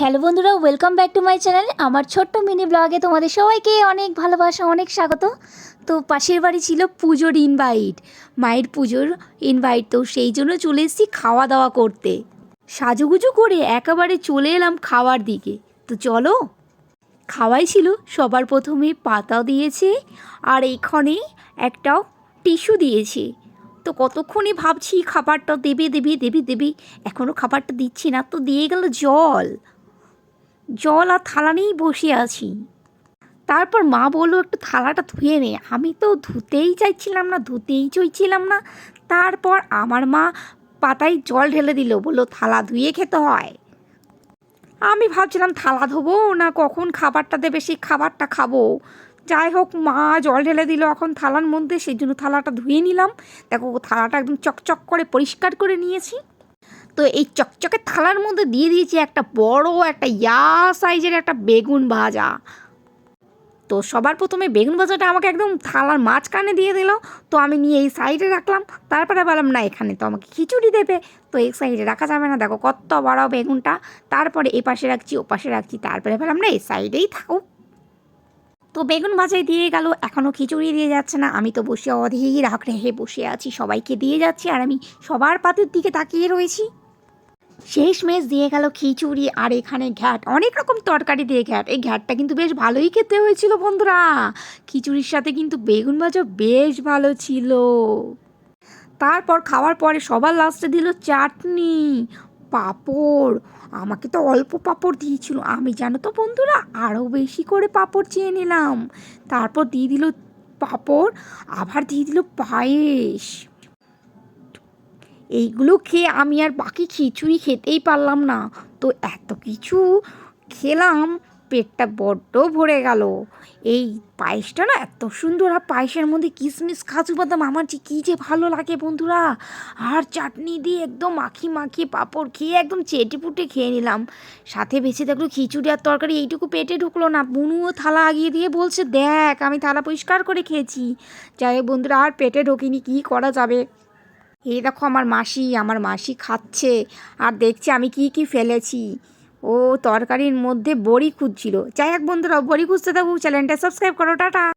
Hello বন্ধুরা welcome back to my channel আমার ছোট্ট মিনি ব্লগে তোমাদের সবাইকে অনেক ভালোবাসা, অনেক স্বাগত। তো পাশের বাড়ি ছিল পুজোর ইনভাইট মায়ের পুজোর ইনভাইট তো সেই জন্য চলে এসেছি খাওয়া দাওয়া করতে। সাজুগুজু করে একেবারে চলে এলাম খাওয়ার দিকে। তো চলো, খাওয়াই ছিল, সবার প্রথমে পাতা দিয়েছে, আর এইখানে একটা টিস্যু দিয়েছে। তো কতক্ষণই ভাবছি খাবারটা দেবে দেবে দেবে দেবে এখনও খাবারটা দিচ্ছি না, তো দিয়ে গেল জল। জল আর থালা নিয়েই বসে আছি। তারপর মা বলল, একটু থালাটা ধুয়ে নে। আমি তো ধুতেই চাইছিলাম না, ধুতেই চাইছিলাম না। তারপর আমার মা পাতায় জল ঢেলে দিল, বলল, থালা ধুয়ে খেতে হয়। আমি ভাবছিলাম, থালা ধোবো না, কখন খাবারটা দেবে? সেই খাবারটা খাব। যাই হোক, মা জল ঢেলে দিল, এখন থালার মধ্যে, সেই জন্য থালাটা ধুয়ে নিলাম। দেখো, থালাটা একদম চকচক করে পরিষ্কার করে নিয়েছি। তো এই চকচকে থালার মধ্যে দিয়ে দিয়েছি একটা বড় একটা ইয়া সাইজের একটা বেগুন ভাজা। তো সবার প্রথমে বেগুন ভাজাটা আমাকে একদম থালার মাঝখানে দিয়ে দিল। তো আমি নিয়ে এই সাইডে রাখলাম। তারপরে বললাম, না, এখানে তো আমাকে খিচুড়ি দেবে। তো এই সাইডে রাখা যাবে না। দেখো কত বড় বেগুনটা। তারপরে এ পাশে রাখছি, ও পাশে রাখছি। তারপরে বললাম, না, এই সাইডেই থাকুক। তো বেগুন ভাজাই দিয়ে গেল। এখনও খিচুড়ি দিয়ে যাচ্ছে না। আমি তো বসে অধীর রেখে বসে আছি। সবাইকে দিয়ে যাচ্ছি আর আমি সবার পাতের দিকে তাকিয়ে রয়েছি। শেষ মেশ দিয়ে গেল খিচুড়ি আর এখানে ঘ্যাট। অনেক রকম তরকারি দিয়ে ঘ্যাট। এই ঘ্যাটটা কিন্তু বেশ ভালোই খেতে হয়েছিল বন্ধুরা। খিচুড়ির সাথে কিন্তু বেগুন ভাজা বেশ ভালো ছিল। তারপর খাওয়ার পরে সবার লাস্টে দিল চাটনি, পাঁপড়। আমাকে তো অল্প পাঁপড় দিয়েছিল। আমি জানো তো বন্ধুরা আরও বেশি করে পাঁপড় চেয়ে নিলাম। তারপর দিয়ে দিল পাঁপড়, আবার দিয়ে দিল পায়েস। এইগুলো খেয়ে আমি আর বাকি খিচুড়ি খেতেই পারলাম না। তো এত কিছু খেলাম, পেটটা বড্ড ভরে গেল। এই পায়েসটা না এত সুন্দর, আর পায়েসের মধ্যে কিশমিশ কাজু বাদাম, আমার যে কী যে ভালো লাগে বন্ধুরা। আর চাটনি দিয়ে একদম মাখি মাখিয়ে পাঁপড় খেয়ে একদম চেটে পুটে খেয়ে নিলাম। সাথে বেছে দেখল খিচুড়ি আর তরকারি, এইটুকু পেটে ঢুকলো না। বুনুও থালা আগিয়ে দিয়ে বলছে, দেখ, আমি থালা পরিষ্কার করে খেয়েছি। যাই বন্ধুরা, আর পেটে ঢোকেনি, কী করা যাবে? এই দেখো আমার মাসি আমার মাসি খাচ্ছে। আর দেখছে আমি কি কি ফেলেছি। ও তরকারির মধ্যে বড়ি খুঁজছিল। যাই হোক বন্ধুরা, বড়ি খুঁজতে থাকুক, চ্যানেলটা সাবস্ক্রাইব করো, টাটা।